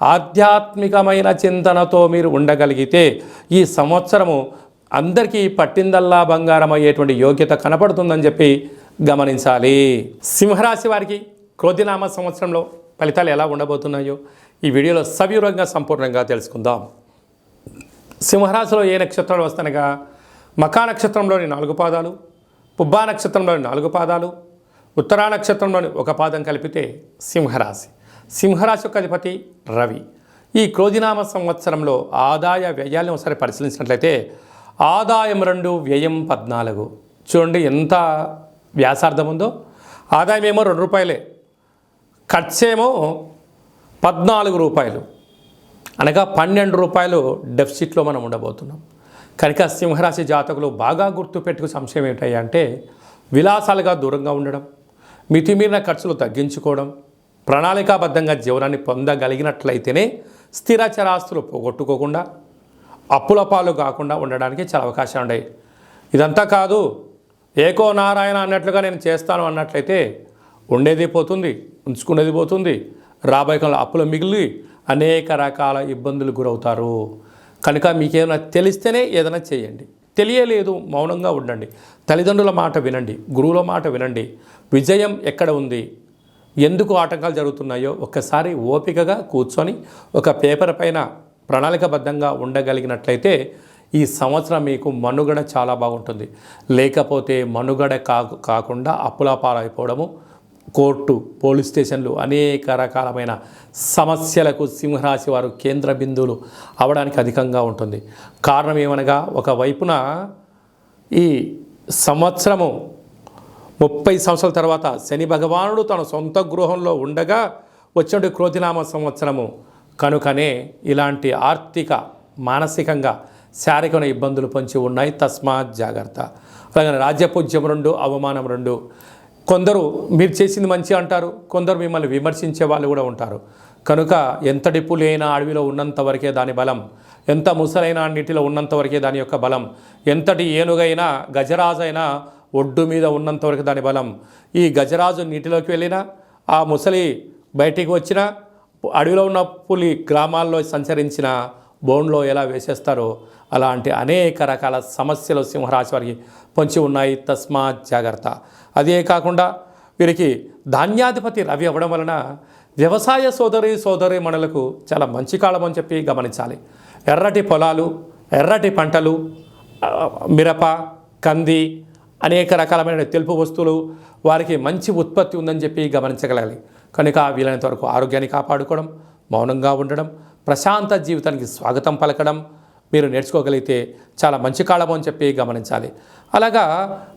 ఆధ్యాత్మికమైన చింతనతో మీరు ఉండగలిగితే ఈ సంవత్సరము అందరికీ పట్టిందల్లా బంగారం అయ్యేటువంటి యోగ్యత కనపడుతుందని చెప్పి గమనించాలి. సింహరాశి వారికి క్రోధినామ సంవత్సరంలో ఫలితాలు ఎలా ఉండబోతున్నాయో ఈ వీడియోలో సవివరంగా సంపూర్ణంగా తెలుసుకుందాం. సింహరాశిలో ఏ నక్షత్రాలు వస్తానగా మకా నక్షత్రంలోని నాలుగు పాదాలు పుబ్బా నక్షత్రంలోని నాలుగు పాదాలు ఉత్తరా నక్షత్రంలోని ఒక పాదం కలిపితే సింహరాశి. సింహరాశి యొక్క అధిపతి రవి. ఈ క్రోధినామ సంవత్సరంలో ఆదాయ వ్యయాలను ఒకసారి పరిశీలించినట్లయితే ఆదాయం రెండు వ్యయం పద్నాలుగు. చూడండి ఎంత వ్యాసార్థం ఉందో. ఆదాయం ఏమో రెండు రూపాయలే. ఖర్చేమో పద్నాలుగు రూపాయలు. అనగా పన్నెండు రూపాయలు డెఫిసిట్లో మనం ఉండబోతున్నాం. కనుక సింహరాశి జాతకులు బాగా గుర్తుపెట్టుకు సంశయం ఏంటంటే అంటే విలాసాలుగా దూరంగా ఉండడం మితిమీరిన ఖర్చులు తగ్గించుకోవడం ప్రణాళికాబద్ధంగా జీవనాన్ని పొందగలిగినట్లయితేనే స్థిర చరాస్తులు పోగొట్టుకోకుండా అప్పుల పాలు కాకుండా ఉండడానికి చాలా అవకాశాలు ఉన్నాయి. ఇదంతా కాదు ఏకో నారాయణ అన్నట్లుగా నేను చేస్తాను అన్నట్లయితే ఉండేది పోతుంది ఉంచుకునేది పోతుంది రాబోయే కాలంలో అప్పులు మిగిలి అనేక రకాల ఇబ్బందులు గురవుతారు. కనుక మీకేమైనా తెలిస్తేనే ఏదైనా చేయండి. తెలియలేదు మౌనంగా ఉండండి. తల్లిదండ్రుల మాట వినండి గురువుల మాట వినండి. విజయం ఎక్కడ ఉంది? ఎందుకు ఆటంకాలు జరుగుతున్నాయో ఒక్కసారి ఓపికగా కూర్చొని ఒక పేపర్ పైన ప్రణాళికబద్ధంగా ఉండగలిగినట్లయితే ఈ సంవత్సరం మీకు మనుగడ చాలా బాగుంటుంది. లేకపోతే మనుగడ కాకు కాకుండా అప్పుల పాలైపోవడము కోర్టు పోలీస్ స్టేషన్లు అనేక రకాలమైన సమస్యలకు సింహరాశి వారు కేంద్ర బిందువులు అవడానికి అధికంగా ఉంటుంది. కారణం ఏమనగా ఒకవైపున ఈ సంవత్సరము ముప్పై సంవత్సరాల తర్వాత శని భగవానుడు తన సొంత గృహంలో ఉండగా వచ్చినటువంటి క్రోతినామ సంవత్సరము కనుకనే ఇలాంటి ఆర్థిక మానసికంగా శారీరకమైన ఇబ్బందులు పొంచి ఉన్నాయి. తస్మాత్ జాగ్రత్త. అలాగే రాజ్యపూజ్యం రెండు అవమానం రెండు. కొందరు మీరు చేసింది మంచి అంటారు కొందరు మిమ్మల్ని విమర్శించే వాళ్ళు కూడా ఉంటారు. కనుక ఎంతటి పులైన అడవిలో ఉన్నంత వరకే దాని బలం ఎంత ముసలైన నీటిలో ఉన్నంత వరకే దాని యొక్క బలం ఎంతటి ఏనుగైనా గజరాజైనా ఒడ్డు మీద ఉన్నంతవరకు దాని బలం. ఈ గజరాజు నీటిలోకి వెళ్ళినా ఆ ముసలి బయటికి వచ్చినా అడవిలో ఉన్న పులి గ్రామాల్లో సంచరించిన బోన్లో ఎలా వేసేస్తారో అలాంటి అనేక రకాల సమస్యలు సింహరాశి వారికి పొంచి ఉన్నాయి. తస్మాత్ జాగ్రత్త. అదే కాకుండా వీరికి ధాన్యాధిపతి రవి అవ్వడం వలన వ్యవసాయ సోదరి సోదరి మణులకు చాలా మంచి కాలం అని చెప్పి గమనించాలి. ఎర్రటి పొలాలు ఎర్రటి పంటలు మిరప కంది అనేక రకాలమైన తెలుపు వస్తువులు వారికి మంచి ఉత్పత్తి ఉందని చెప్పి గమనించగలగాలి. కనుక వీలైనంత వరకు ఆరోగ్యాన్ని కాపాడుకోవడం మౌనంగా ఉండడం ప్రశాంత జీవితానికి స్వాగతం పలకడం మీరు నేర్చుకోగలిగితే చాలా మంచి కాలం అని చెప్పి గమనించాలి. అలాగా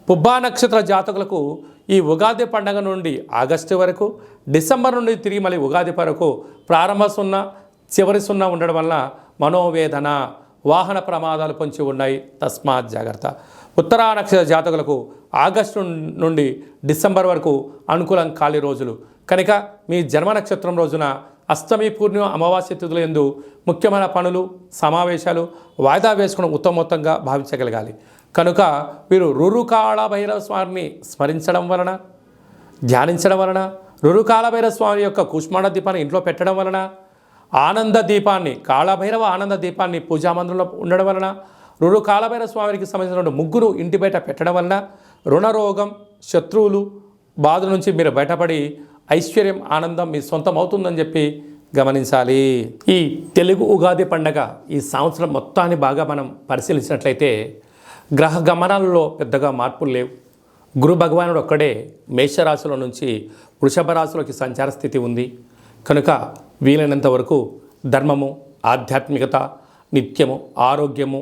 పుబ్బా నక్షత్ర జాతకులకు ఈ ఉగాది పండగ నుండి ఆగస్టు వరకు డిసెంబర్ నుండి తిరిగి మళ్ళీ ఉగాది వరకు ప్రారంభ సున్నా చివరి సున్నా ఉండడం వల్ల మనోవేదన వాహన ప్రమాదాలు పొంచి ఉన్నాయి. తస్మాత్ జాగ్రత్త. ఉత్తరా నక్షత్ర జాతకులకు ఆగస్టు నుండి డిసెంబర్ వరకు అనుకూలం ఖాళీ రోజులు. కనుక మీ జన్మ నక్షత్రం రోజున అష్టమి పూర్ణిమ అమావాస్య తిథుల ఎందు ముఖ్యమైన పనులు సమావేశాలు వాయిదా వేసుకోవడం ఉత్తమోత్తంగా భావించగలగాలి. కనుక మీరు రురుకాళ భైరవ స్వామిని స్మరించడం వలన ధ్యానించడం వలన రురుకాలభైర స్వామి యొక్క కుష్మాణ దీపాన్ని ఇంట్లో పెట్టడం వలన ఆనంద దీపాన్ని కాళభైరవ ఆనంద దీపాన్ని పూజా మందిరంలో ఉండడం వలన రురు కాలభైర స్వామికి సంబంధించిన ముగ్గురు ఇంటి బయట పెట్టడం వలన రుణరోగం శత్రువులు బాధ నుంచి మీరు బయటపడి ఐశ్వర్యం ఆనందం మీ సొంతం అవుతుందని చెప్పి గమనించాలి. ఈ తెలుగు ఉగాది పండగ ఈ సంవత్సరం మొత్తాన్ని బాగా మనం పరిశీలించినట్లయితే గ్రహ గమనాలలో పెద్దగా మార్పులు లేవు. గురు భగవానుడు ఒక్కడే మేషరాశుల నుంచి వృషభ రాశులకి సంచార స్థితి ఉంది. కనుక వీలైనంత వరకు ధర్మము ఆధ్యాత్మికత నిత్యము ఆరోగ్యము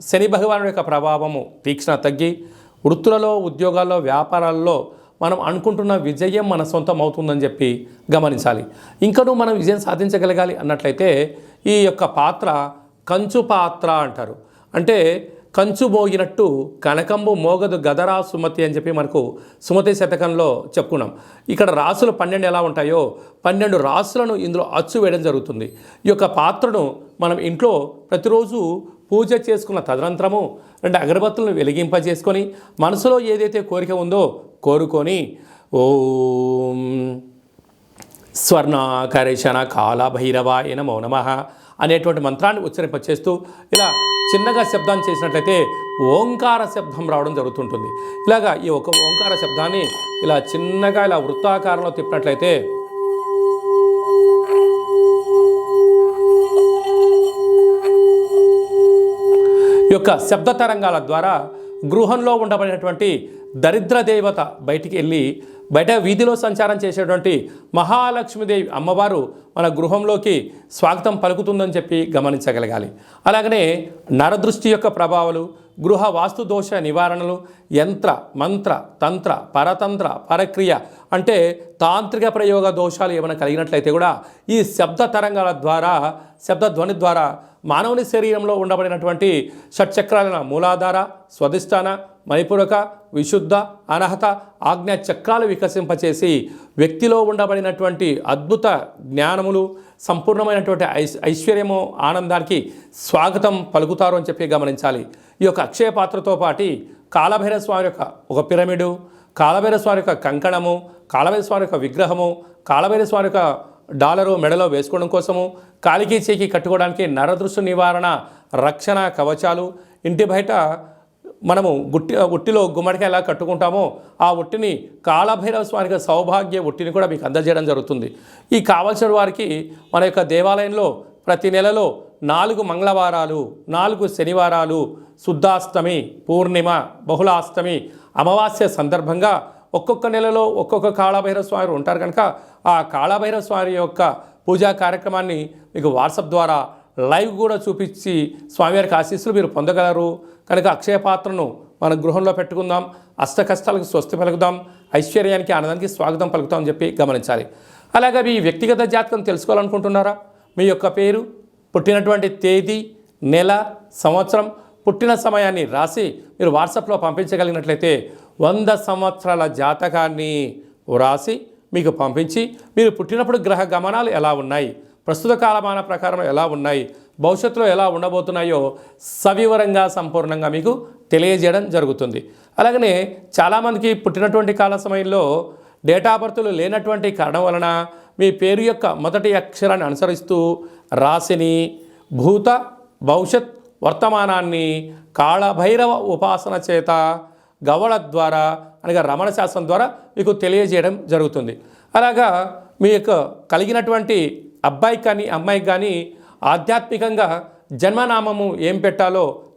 శని భగవానుడి యొక్క ప్రభావము తీక్షణ తగ్గి వృత్తులలో ఉద్యోగాల్లో వ్యాపారాల్లో మనం అనుకుంటున్న విజయం మన సొంతం అవుతుందని చెప్పి గమనించాలి. ఇంకనూ మనం విజయం సాధించగలగాలి అన్నట్లయితే ఈ యొక్క పాత్ర కంచు పాత్ర అంటారు. అంటే కంచు మోగినట్టు కనకంబు మోగదు గదరా సుమతి అని చెప్పి మనకు సుమతి శతకంలో చెప్పుకున్నాం. ఇక్కడ రాసులు పన్నెండు ఎలా ఉంటాయో పన్నెండు రాసులను ఇందులో అచ్చు వేయడం జరుగుతుంది. ఈ యొక్క పాత్రను మనం ఇంట్లో ప్రతిరోజు పూజ చేసుకున్న తదనంతరము రెండు అగరబత్తులను వెలిగింపజేసుకొని మనసులో ఏదైతే కోరిక ఉందో కోరుకొని ఓం స్వర్ణాకరేషణ కాలభైరవాయ నమో నమ అనేటువంటి మంత్రాన్ని ఉచ్చరింపచేస్తూ ఇలా చిన్నగా శబ్దం చేసినట్లయితే ఓంకార శబ్దం రావడం జరుగుతుంటుంది. ఇలాగా ఈ ఒక ఓంకార శబ్దాన్ని ఇలా చిన్నగా ఇలా వృత్తాకారంలో తిప్పినట్లయితే యొక్క శబ్ద తరంగాల ద్వారా గృహంలో ఉండబడినటువంటి దరిద్ర దేవత బయటికి వెళ్ళి బయట వీధిలో సంచారం చేసేటువంటి మహాలక్ష్మీదేవి అమ్మవారు మన గృహంలోకి స్వాగతం పలుకుతుందని చెప్పి గమనించగలగాలి. అలాగనే నరదృష్టి యొక్క ప్రభావాలు గృహ వాస్తు దోష నివారణలు యంత్ర మంత్ర తంత్ర పరతంత్ర పరక్రియ అంటే తాంత్రిక ప్రయోగ దోషాలు ఏమైనా కలిగినట్లయితే కూడా ఈ శబ్ద తరంగాల ద్వారా శబ్ద ధ్వని ద్వారా మానవుని శరీరంలో ఉండబడినటువంటి షట్చక్రాలైన మూలాధార స్వధిష్టాన మణిపూరక విశుద్ధ అనహత ఆజ్ఞ చక్రాలు వికసింపచేసి వ్యక్తిలో ఉండబడినటువంటి అద్భుత జ్ఞానములు సంపూర్ణమైనటువంటి ఐశ్ ఐశ్వర్యము ఆనందానికి స్వాగతం పలుకుతారు అని చెప్పి గమనించాలి. ఈ యొక్క అక్షయ పాత్రతో పాటి కాలభైరవ స్వామి యొక్క ఒక పిరమిడు కాలభైరవ స్వామి యొక్క కంకణము కాలభైర స్వామి యొక్క విగ్రహము కాలభైర స్వామి యొక్క డాలరు మెడలో వేసుకోవడం కోసము కాలికి చేకి కట్టుకోవడానికి నరదృష్టి నివారణ రక్షణ కవచాలు ఇంటి బయట మనము గుట్టి ఉట్టిలో గుమ్మడికాయ ఎలా కట్టుకుంటామో ఆ ఉట్టిని కాళభైరవ స్వామికి సౌభాగ్య ఉట్టిని కూడా మీకు అందజేయడం జరుగుతుంది. ఈ కావలసిన వారికి మన యొక్క దేవాలయంలో ప్రతి నెలలో నాలుగు మంగళవారాలు నాలుగు శనివారాలు శుద్ధాష్టమి పూర్ణిమ బహుళాష్టమి అమావాస్య సందర్భంగా ఒక్కొక్క నెలలో ఒక్కొక్క కాళభైరవ స్వామి ఉంటారు కనుక ఆ కాళభైరవ స్వామి యొక్క పూజా కార్యక్రమాన్ని మీకు వాట్సాప్ ద్వారా లైవ్ కూడా చూపించి స్వామివారికి ఆశీస్సులు మీరు పొందగలరు. కనుక అక్షయ పాత్రను మన గృహంలో పెట్టుకుందాం. అష్ట కష్టాలకు స్వస్తి పలుకుదాం. ఐశ్వర్యానికి ఆనందానికి స్వాగతం పలుకుతాం అని చెప్పి గమనించాలి. అలాగే మీ వ్యక్తిగత జాతకం తెలుసుకోవాలనుకుంటున్నారా? మీ యొక్క పేరు? పుట్టినటువంటి తేదీ నెల సంవత్సరం పుట్టిన సమయాన్ని రాసి మీరు వాట్సాప్లో పంపించగలిగినట్లయితే వంద సంవత్సరాల జాతకాన్ని వ్రాసి మీకు పంపించి మీరు పుట్టినప్పుడు గ్రహ గమనాలు ఎలా ఉన్నాయి ప్రస్తుత కాలమాన ప్రకారం ఎలా ఉన్నాయి భవిష్యత్తులో ఎలా ఉండబోతున్నాయో సవివరంగా సంపూర్ణంగా మీకు తెలియజేయడం జరుగుతుంది. అలాగనే చాలామందికి పుట్టినటువంటి కాల సమయంలో డేటా బర్త్లు లేనటువంటి కారణం వలన మీ పేరు యొక్క మొదటి అక్షరాన్ని అనుసరిస్తూ రాశిని భూత భవిష్యత్ వర్తమానాన్ని కాళభైరవ ఉపాసన చేత గవళ ద్వారా అనగా రమణ శాస్త్రం ద్వారా మీకు తెలియజేయడం జరుగుతుంది. అలాగా మీ యొక్క కలిగినటువంటి అబ్బాయికి కానీ అమ్మాయికి కానీ ఆధ్యాత్మికంగా జన్మనామము ఏం పెట్టాలో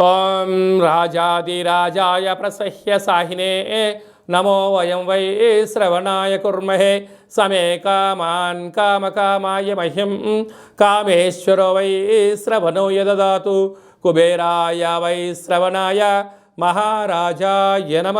ఓం రాజాదిరాజాయ ప్రసహ్య సాహినే. నమో వయం వై శ్రవణాయ కుర్మహే. సమే కామాన్ కామకామాయ మహ్యం. కామేశ్వరో వై శ్రవణో యదదాతు. కుబేరాయ వై శ్రవణాయ మహారాజాయ నమ.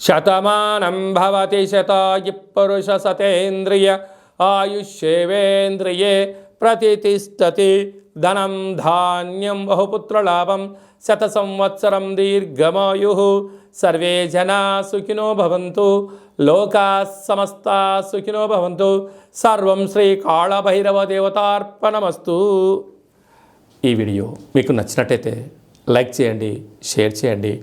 శతమానం భవతి శతాయి పురుష సతేంద్రియ ఆయుష్యేవేంద్రియే ప్రతిష్టతి ధనం ధాన్యం బహుపుత్రలాభం శత సంవత్సరం దీర్ఘమాయు. సర్వే జనా సుఖినో భవంతు లోకా సమస్త సుఖినో భవంతు. సర్వం శ్రీ కాళభైరవ దేవతార్పణమస్తు. ఈ వీడియో మీకు నచ్చినట్టయితే లైక్ చేయండి షేర్ చేయండి.